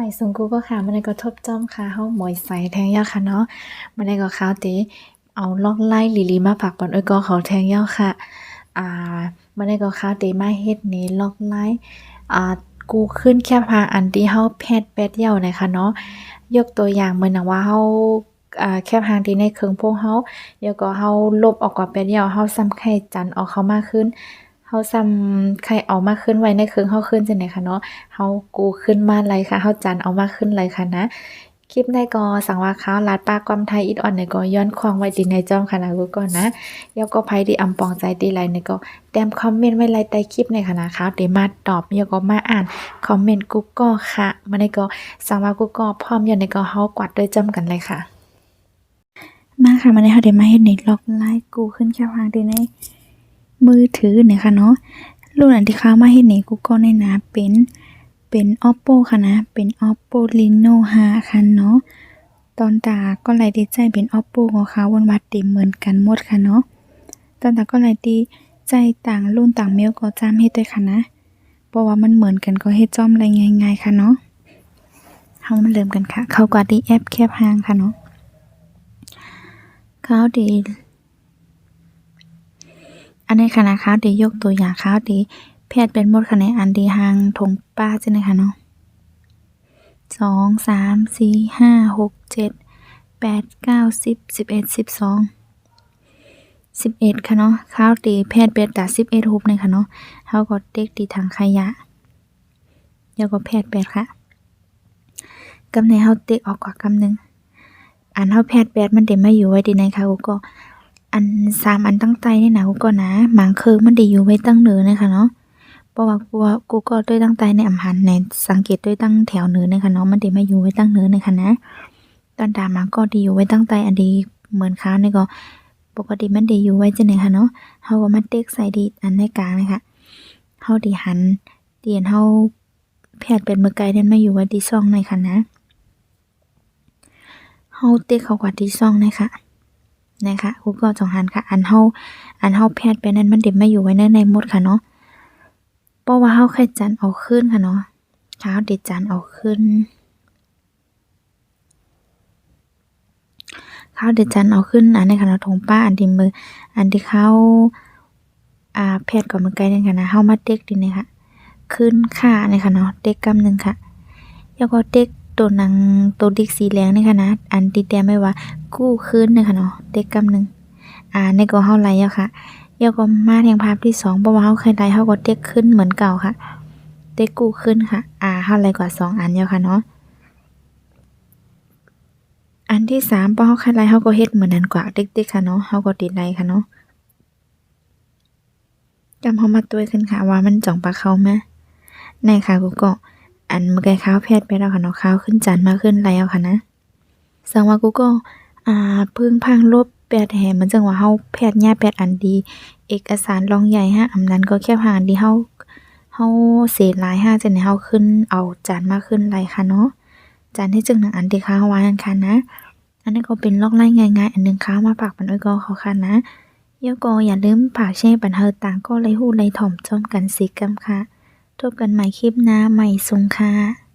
หมายสูงกูก็ค่ะมันก็ทบจ้อมค่ะเฮาหมอยใสแทงยาวค่ะเนาะมันได้ก็ข้าวเตเอาลอกไล่ลีลีมาผักปอนเอ้ยก็เขาแทงยาวค่ะอ่ามันได้ก็ข้าวเตมาเฮ็ดนี้ลอกไล่อ่ากูขึ้นแค่พาอันที่เฮาแพทแปดเหี่ยวนะคะเนาะยกตัวอย่างเหมือนนะว่าเฮาแคบทางที่ในเครื่องพวกเฮาเดี๋ยวก็เฮาลบออกกว่าแปดเหี่ยวเฮาซ้ำไข่จันออกเขามากขึ้น เฮาซ้ำไข่เอามาขึ้นไว้ในเครื่องเฮาขึ้นจังได๋คะเนาะเฮากูขึ้นมาเลยค่ะเฮาจันเอามาขึ้นเลยค่ะนะคลิปได้ก็สั่งว่าข้าวลาดปากความไทยอิดอ่อนในก็ย้อนควางไว้ดีในจอมค่ะนะกูก่อนนะแล้วก็ไผที่อำปองใจดีไรในก็แต้มคอมเมนต์ไว้ไลใต้คลิปในค่ะนะข้าวเดมาตอบแล้วก็มาอ่านคอมเมนต์กูก็ค่ะมาในก็สั่งว่ากูก็พร้อมอยู่ในก็เฮากวัดด้วยจำกันเลยค่ะ มาค่ะมาในเฮาได้มาเฮ็ดในล็อกไลน์กูขึ้นแค่วางที่ใน มือถือเนี่ยค่ะเนาะรุ่นอันที่เขามาเฮ็ดนี่กูก็ในนะเป็นเป็น Oppo ค่ะนะ เป็น Oppo Reno 5ค่ะเนาะตอนตาก็ไลดีใจเป็น Oppo ของเขาวันวัดเต็มเหมือนกันหมดค่ะเนาะตอนตาก็ไลดีใจต่างรุ่นต่างเมลก็จำเฮ็ดด้วยค่ะนะเพราะว่ามันเหมือนกันก็เฮ็ดจ้อมอะไรง่ายๆค่ะเนาะเฮามาเริ่มกันค่ะ เขากว่าที่แอปแคบหางค่ะเนาะเขาดี อันในคณะข้าวดียกตัวอย่างข้าวดีแพทย์เป็นมดคะแนนอันดีหางถงป้าใช่ไหมคะเนาะสองสามสี่ห้าหกเจ็ดแปดเก้าสิบสิบเอ็ดสิบสองสิบเอ็ดค่ะเนาะข้าวดีแพทย์เป็นแต่สิบเอ็ดฮุบเลยค่ะเนาะเขาก็เด็กดีทางขยะแล้วก็แพทย์แปดค่ะกำในเขาเต็กออกกว่ากำหนึ่งอันเฮาแพทย์แปดมันได้มาอยู่ไว้ดีในค่ะกูก็ อันสามอันตั้งใจนี่นะกูก็นะหมางคิงมันด้อยู่ไว้ตั้งเหนือนะคะเนาะเพราะว่ากูกูก็ด้วยตั้งใจในอำหันในสังเกตด้วยตั้งแถวเหนือนะคะเนาะมันได้มาอยู่ไว้ตั้งเหนือนะคะนะตอนดามาก็ดีอยู่ไว้ตั้งใจอันดีเหมือนค้าวนี่ก็ปกติมันด้อยู่ไว้จังได๋ค่ะเนาะเฮาก็มาเต็กใส่ดีอันในกลางนะคะเฮาดีหันเตียนเฮาแพทย์เป็นมือไกลนั่นมาอยู่ไว้ที่ซ่องในค่ะนะเฮาเต็กเขากว่าที่ซ่องนะคะ นะคะกูก็จองหันค่ะ อันเฮาอันเฮาแพทย์ไปนั้นมันเด็บมาอยู่ไว้ในในมดค่ะเนาะเพราะว่าเฮาแค่จันเอาขึ้นค่ะเนาะเช้าเด็ดจันเอาขึ้นข้าวเด็ดจันเอาขึ้นอันในคณะทงป้าอันที่มือ อันที่เขาอ่าแพทย์กับมือไกลนั่นค่ะนะเฮามาเต็กดีนะคะขึ้นค่าในค่ะเนาะเต็กกำหนึ่งค่ะแล้วก็เด็ก ตัวนังตัวดิกสีแดงนี่ค่ะนะ อันติดแต้ไว้ว่า กู้คืนนะคะเนาะเด็กกำหนึ่งอ่าในก็เฮาไลอะค่ะแล้วก็มาแทงภาพที่สองเพราะว่าเฮาเคยไลเฮาก็เด็กขึ้นเหมือนเก่าค่ะเด็กกู้ขึ้นค่ะ อ่าเฮาไลกว่าสองอันแล้วค่ะเนาะอันที่สามพอเฮาเคยไลเฮาก็เฮ็ดเหมือนนั้นกว่าเด็กๆค่ะเนาะเฮาก็ติดไลค่ะเนาะจำเฮามาตัวขึ้นค่ะว่ามันจ่องปลาเข้ามในค่ะกูก็ อันเมื่อกี้ข้าวแพทย์ไปแล้วค่ะเนาะข้าวขึ้นจันมาขึ้นแล้วค่ะนะสังว่ากูก็อ่าพึ่งพังลบแปดแห่มันจังว่าเฮาแพทย์ยาแปดอันดี เอกสารรองใหญ่ฮะอำนั้นก็แค่ผ่านดีเฮาเฮาเสียหลายห้าจังได๋เฮาขึ้นเอาจานมาขึ้นไรค่ะเนาะจานที่จึงหนังอันที่ข้าววานันค่ะนะ อันนี้ก็เป็นลอกไล่ง่ายๆ อันหนึงข้าวมาปากปันอ้อยก็เขาค่ะนะเดี๋ยก็อย่าลืมฝากแชร์ปันเฮอต่างก็ไลฮู้ไลถ่อมจอมกันสิกรรมค่ะ พบกันใหม่คลิปหน้าใหม่สงค่ะ